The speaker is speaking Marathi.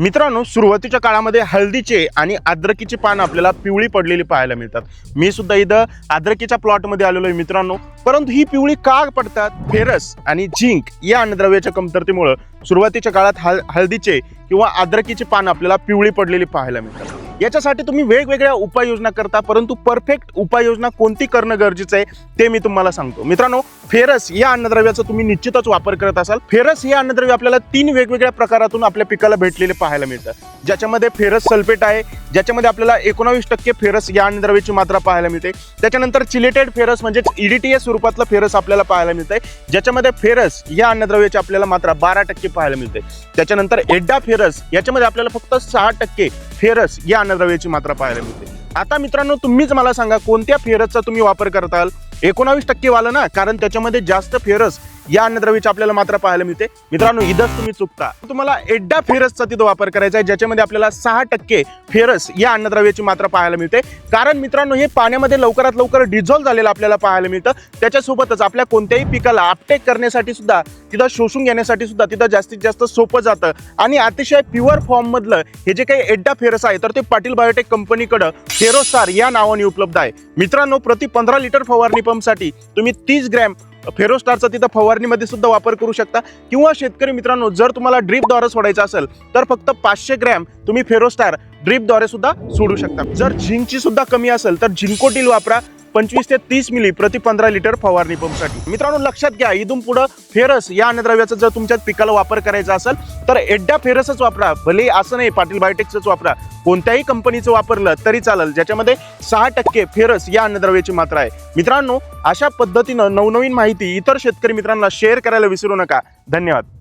मित्रांनो सुरुवातीच्या काळामध्ये हळदीचे आणि अद्रकीचे पान आपल्याला पिवळी पडलेली पाहायला मिळतात. मी सुद्धा इथं अद्रकीच्या प्लॉटमध्ये आलेलो आहे मित्रांनो. परंतु ही पिवळी का पडतात? फेरस आणि झिंक या अन्नद्रव्याच्या कमतरतेमुळं सुरुवातीच्या काळात हळ हळदीचे किंवा अद्रकीचे पान आपल्याला पिवळी पडलेली पाहायला मिळतात. याच्यासाठी तुम्ही वेगवेगळ्या उपाययोजना करता परंतु परफेक्ट उपाययोजना कोणती करणं गरजेचं आहे ते मी तुम्हाला सांगतो. मित्रांनो फेरस या अन्नद्रव्याचा तुम्ही निश्चितच वापर करत असाल. फेरस हे अन्नद्रव्य आपल्याला तीन वेगवेगळ्या प्रकारातून आपल्या पिकाला भेटलेले पाहायला मिळतं. ज्याच्यामध्ये फेरस सल्फेट आहे ज्याच्यामध्ये आपल्याला एकोणावीस टक्के फेरस या अन्नद्रव्याची मात्रा पाहायला मिळते. त्याच्यानंतर चिलेटेड फेरस म्हणजे ईडीटीएस स्वरूपातलं फेरस आपल्याला पाहायला मिळतंय. ज्याच्यामध्ये फेरस या अन्नद्रव्याची आपल्याला मात्रा बारा टक्के पाहायला मिळते. त्याच्यानंतर एड्डा फेरस याच्यामध्ये आपल्याला फक्त सहा टक्के फेरस या अन्नद्रव्याची मात्रा पाहायला मिळते. आता मित्रांनो तुम्हीच मला सांगा कोणत्या फेरसचा तुम्ही वापर करताल? एकोणावीस टक्के वाला ना कारण त्याच्यामध्ये जास्त फेरस या अन्नद्रव्याची आपल्याला मात्रा पाहायला मिळते. मित्रांनो इथंच तुम्ही चुकता. तुम्हाला एड्डा फेरसचा तिथं वापर करायचा आहे ज्याच्यामध्ये आपल्याला सहा टक्के फेरस या अन्नद्रव्याची मात्रा पाहायला मिळते. कारण मित्रांनो हे पाण्यामध्ये लवकरात लवकर डिझॉल्व झालेलं आपल्याला पाहायला मिळतं. त्याच्यासोबतच आपल्या कोणत्याही पिकाला अपटेक करण्यासाठी सुद्धा तिथं शोषून घेण्यासाठी सुद्धा तिथं जास्तीत जास्त सोपं जातं. आणि अतिशय प्युअर फॉर्म मधलं हे जे काही एड्डा फेरस आहे तर ते पाटील बायोटेक कंपनीकडं फेरोस्टार या नावाने उपलब्ध आहे. मित्रांनो प्रति पंधरा लिटर फवारणी पंपसाठी तुम्ही तीस ग्रॅम फेरोस्टारचा तिथं फवारणीमध्ये सुद्धा वापर करू शकता. किंवा शेतकरी मित्रांनो जर तुम्हाला ड्रीपद्वारे सोडायचं असेल तर फक्त पाचशे ग्रॅम तुम्ही फेरोस्टार ड्रीपद्वारे सुद्धा सोडू शकता. जर झिंकची सुद्धा कमी असेल तर झिंकोटील वापरा. पंचवीस ते तीस मिली प्रति पंधरा लिटर फवारणी पंपसाठी. मित्रांनो लक्षात घ्या इथून पुढं फेरस या अन्नद्रव्याचा जर तुमच्या पिकाला वापर करायचा असेल तर एड्डा फेरसच वापरा. भले असं नाही पाटील बायोटेकचंच वापरा. कोणत्याही कंपनीचं वापरलं तरी चालेल ज्याच्यामध्ये सहा टक्के फेरस या अन्नद्रव्याची मात्रा आहे. मित्रांनो अशा पद्धतीनं नवनवीन माहिती इतर शेतकरी मित्रांना शेअर करायला विसरू नका. धन्यवाद.